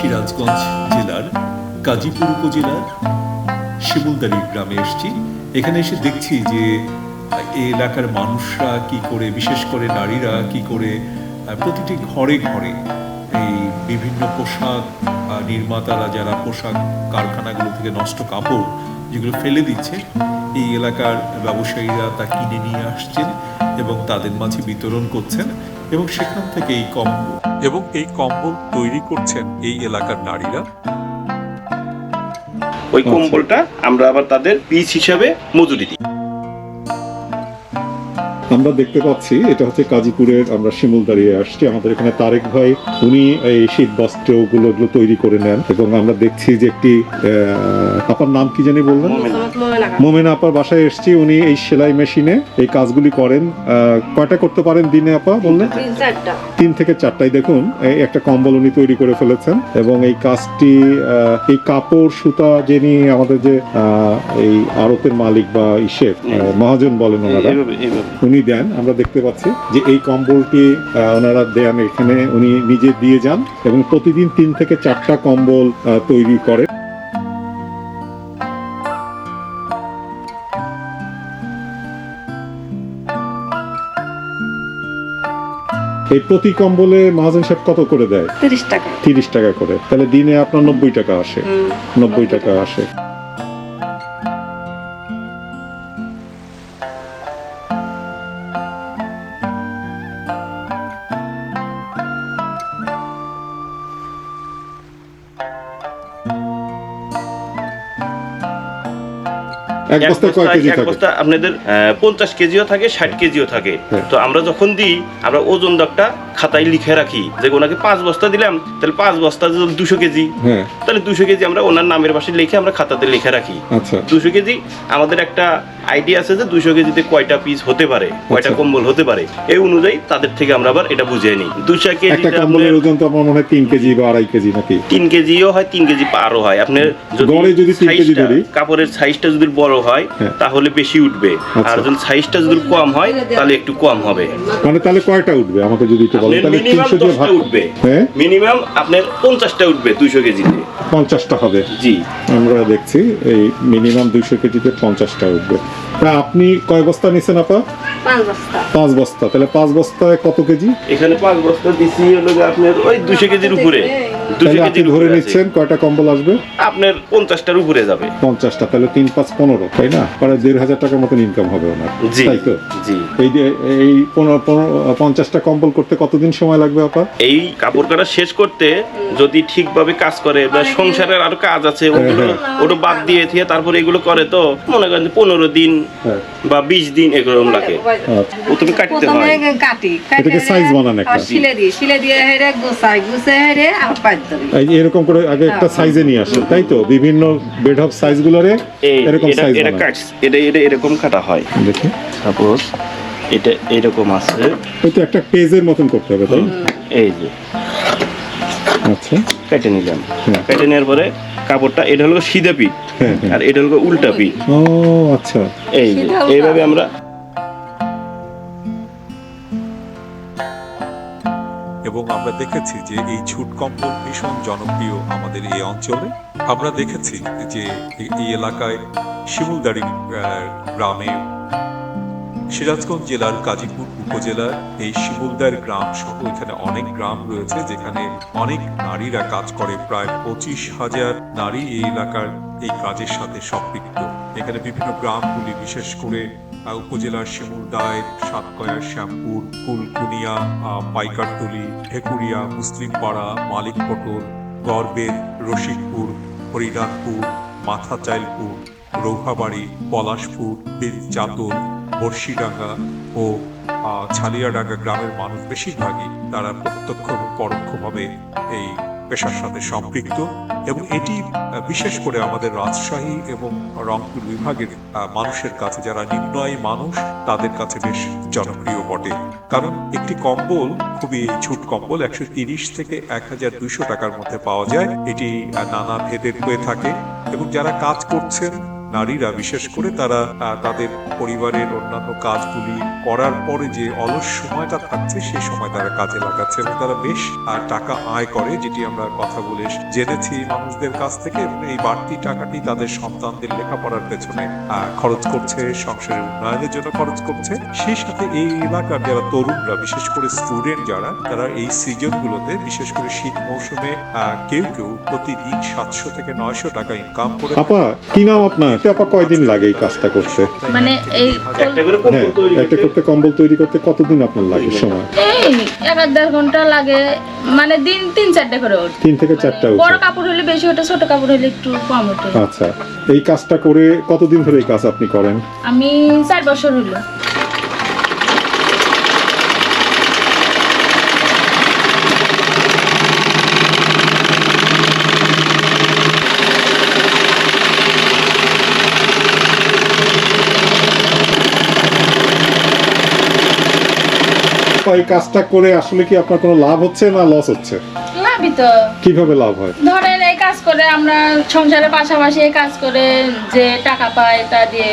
সিরাজগঞ্জ জেলার গাজীপুর উপজেলার শিমুলদারি গ্রামে এসেছি। এখানে এসে দেখছি যে এই এলাকার মানুষরা কি করে, বিশেষ করে নারীরা কি করে প্রতিটি ঘরে ঘরে এই বিভিন্ন পোশাক নির্মাতারা যারা পোশাক কারখানাগুলো থেকে নষ্ট কাপড় যেগুলো ফেলে দিচ্ছে, এই এলাকার ব্যবসায়ীরা তা কিনে নিয়ে আসছেন এবং তাদের মাঝে বিতরণ করছেন এবং সেখান থেকে এই কম্বল এবং এই কম্বল তৈরি করছেন এই এলাকার নারীরা। ওই কম্বলটা আমরা আবার তাদের পিস হিসাবে মজুরি দিই। আমরা দেখতে পাচ্ছি এটা হচ্ছে কাজীপুরের আমরা শিমুল দাঁড়িয়ে আসছি। আমাদের এখানে তারেক ভাই উনি এই শীত বস্ত্রগুলো এগুলো তৈরি করে নেন এবং আমরা দেখছি যে একটি আপার নাম কি জানি বললেন? মোমেন। মোমেন আপার বাসায় এসছি উনি এই সেলাই মেশিনে এই কাজগুলি করেন। কয়টা করতে পারেন দিনে আপা বললেন? তিন থেকে চারটায় দেখুন এই একটা কম্বল উনি তৈরি করে ফেলেছেন এবং এই কাজটি আহ, এই কাপড় সুতা যিনি আমাদের যে আহ, এই আরতের মালিক বা ইসের আহ, মহাজন বলেন ওনারা এইভাবে এইভাবে। উনি দেন আমরা দেখতে পাচ্ছি যে এই কম্বলটি ওনারা দেন এখানে উনি নিজে দিয়ে যান এবং প্রতিদিন তিন থেকে চারটা কম্বল তৈরি করে এই প্রতি কম্বলে মহাজন সাহেব কত করে দেয়? তিরিশ টাকা। তিরিশ টাকা করে। তাহলে দিনে আপনার নব্বই টাকা আসে। নব্বই টাকা আসে। এক বস্তা কয় কেজি এক থাকে? বস্তা আপনাদের পঞ্চাশ কেজিও থাকে ষাট কেজিও থাকে। হ্যাঁ। তো আমরা যখন দিই আমরা ওজন দাগটা খাতায় লিখে রাখি। যে ওনাকে পাঁচ বস্তা দিলাম তাহলে পাঁচ বস্তা দুশো কেজি হ্যাঁ। তাহলে দুশো কেজি আমরা ওনার নামের পাশে লিখে আমরা খাতাতে লিখে রাখি। আচ্ছা। দুশো কেজি আমাদের একটা আইডিয়া আছে যে দুশো কেজিতে কয়টা পিস হতে পারে কয়টা আচ্ছা। কম্বল হতে পারে। এই অনুযায়ী তাদের থেকে আমরা আবার এটা বুঝিয়ে নিই। দুশো কেজি একটা কম্বলের ওজন তো আমার মনে হয় তিন কেজি বা আড়াই কেজি নাকি? তিন কেজিও হয় তিন কেজি পারও হয়। আপনার গড়ে যদি তিন কেজি সাইজটা- ধরি? কাপড়ের সাইজটা যদি বড় হয় হ্যাঁ। তাহলে বেশি উঠবে। আচ্ছা। আর যদি সাইজটা যদি কম হয় তাহলে একটু কম হবে। মানে তাহলে কয়টা উঠবে? আমাকে যদি একটু বলেন। তাহলে মিনিমাম তিনশো দিয়ে ভাগ উঠবে। হ্যাঁ? মিনিমাম আপনার পঞ্চাশটা উঠবে দুইশো কেজিতে। পঞ্চাশটা হবে। জি। আমরা দেখছি এই মিনিমাম দুইশো কেজিতে পঞ্চাশটা উঠবে। তা আপনি কয় বস্তা নিছেন আপা? পাঁচ বস্তা। পাঁচ বস্তা। তাহলে পাঁচ বস্তায় কত কেজি? এখানে পাঁচ বস্তা দিছি হলো আপনার ওই দুশো কেজির উপরে। তাহলে আপনি ধরে নিচ্ছেন কয়টা কম্বল আসবে? আপনার পঞ্চাশটার উপরে যাবে। পঞ্চাশটা তাহলে তিন পাঁচ পনেরো তাই না? প্রায় দেড় হাজার টাকার মতন ইনকাম হবে ওনার জি তাই তো? জি। এই যে এই পনেরো পনেরো পঞ্চাশটা কম্বল করতে কতদিন সময় লাগবে আপা এই কাপড় কাটা শেষ করতে যদি ঠিকভাবে কাজ করে বা সংসারের আরও কাজ আছে ওগুলো ওটা বাদ দিয়ে দিয়ে তারপরে এগুলো করে তো মনে করেন যে পনেরো দিন হ্যাঁ। বা বিশ দিন এরকম লাগে। আচ্ছা। প্রথমে কাটতে প্রথমে হয়। কাটি এটাকে size বানান একটা। শিলে দিয়ে হেরে গোসাই গুছে হেরে আর যে এরকম করে আগে একটা হ্যাঁ। সাইজে নিয়ে আসে তাই তো? বিভিন্ন বেড অফ সাইজ গুলোরে এই এরকম সাইজ এটা কাট এটা এটা এরকম কাটা হয়। দেখি। সাপোজ এটা এরকম আছে। ওই তো একটা পেজের মতন করতে হবে তাই? এই যে। আচ্ছা। কেটে নিলাম। হ্যাঁ। কেটে নেওয়ার পরে কাপড়টা এটা হলো সিধা পিঠ হ্যাঁ হ্যাঁ। আর এটা হলো উল্টা পিঠ। ও আচ্ছা। এই যে। এইভাবে আমরা এবং আমরা দেখেছি যে এই ঝুট কম্বল ভীষণ জনপ্রিয় আমাদের এই অঞ্চলে। আমরা দেখেছি যে এই- এলাকায় শিমুলদাড়ি আহ, গ্রামে সিরাজগঞ্জ জেলার গাজীপুর উপজেলার এই শিমুলদার গ্রাম সহ এখানে অনেক গ্রাম রয়েছে যেখানে অনেক নারীরা কাজ করে। প্রায় পঁচিশ হাজার নারী এই এলাকার এই কাজের সাথে সম্পৃক্ত। এখানে বিভিন্ন গ্রামগুলি, বিশেষ করে উপজেলার শিমুলদায় সাতকয়া, শ্যামপুর, কুলকুনিয়া পাইকারতলি, ঢেকুরিয়া, মুসলিমপাড়া, মালিকপটল গড়বেদ রশিকপুর হরিনাথপুর মাথাচাইলপুর রৌহাবাড়ি পলাশপুর চাতল বর্ষিডাঙ্গা ও ছালিয়াডাঙ্গা গ্রামের মানুষ বেশিরভাগই তারা প্রত্যক্ষ পরোক্ষভাবে এই পেশার সাথে সম্পৃক্ত এবং এটি বিশেষ করে আমাদের রাজশাহী এবং রংপুর বিভাগের মানুষের কাছে যারা নিম্নয়ী মানুষ, তাদের কাছে বেশ জনপ্রিয় বটে। কারণ একটি কম্বল খুবই ছুট কম্বল, একশো তিরিশ থেকে এক হাজার দুইশো টাকার মধ্যে পাওয়া যায়। এটি নানা ভেদের হয়ে থাকে এবং যারা কাজ করছেন নারীরা, বিশেষ করে তারা তাদের পরিবারের অন্যান্য কাজগুলি করার পরে যে অলস সময়টা থাকছে সেই সময় তারা কাজে লাগাচ্ছে এবং তারা বেশ টাকা আয় করে, যেটি আমরা কথা বলে জেনেছি মানুষদের কাছ থেকে। এই বাড়তি টাকাটি তাদের সন্তানদের লেখাপড়ার পেছনে খরচ করছে, সংসারের উন্নয়নের জন্য খরচ করছে। সেই সাথে এই এলাকার যারা তরুণরা, বিশেষ করে স্টুডেন্ট যারা, তারা এই সিজনগুলোতে, বিশেষ করে শীত মৌসুমে কেউ কেউ প্রতিদিন সাতশো থেকে নয়শো টাকা ইনকাম করে আপা, কি নাম আপনার? আপা কয়দিন লাগে এই কাজটা করতে? মানে এই একটা হ্যাঁ একটা করতে। কম্বল তৈরি করতে কতদিন আপনার লাগে সময়? এই এক আধ দেড় ঘণ্টা লাগে মানে দিন তিন চারটে করে ওঠে। তিন থেকে চারটা বড় কাপড় হলে বেশি ওঠে ছোট কাপড় হলে একটু কম ওঠে। আচ্ছা এই কাজটা করে কতদিন ধরে এই কাজ আপনি করেন? আমি চার বছর হলো। এই কাজটা করে আসলে কি আপনার কোনো লাভ হচ্ছে না লস হচ্ছে? লাভই তো। কীভাবে লাভ হয়? ধরেন এই কাজ করে আমরা সংসারের পাশাপাশি এই কাজ করে যে টাকা পাই তা দিয়ে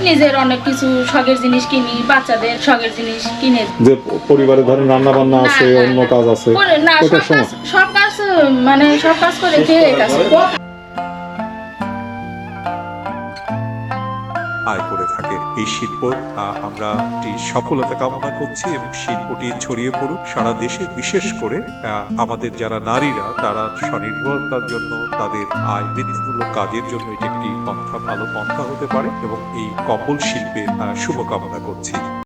নিজের অনেক কিছু শখের জিনিস কিনি বাচ্চাদের শখের জিনিস কিনে। যে পরিবারে ধরেন রান্না বান্না আছে অন্য কাজ আছে না সব কাজ সব কাজ মানে সব কাজ করে খেয়ে কাজ আয় করে থাকে। এই শিল্প আমরা একটি সফলতা কামনা করছি এবং শিল্পটি ছড়িয়ে পড়ুক। সারা দেশে বিশেষ করে আমাদের যারা নারীরা, তারা স্বনির্ভরতার জন্য, তাদের আয় বৃদ্ধিমূলক কাজের জন্য এটি একটি পন্থা, ভালো পন্থা হতে পারে এবং এই কপল শিল্পে শুভকামনা করছি।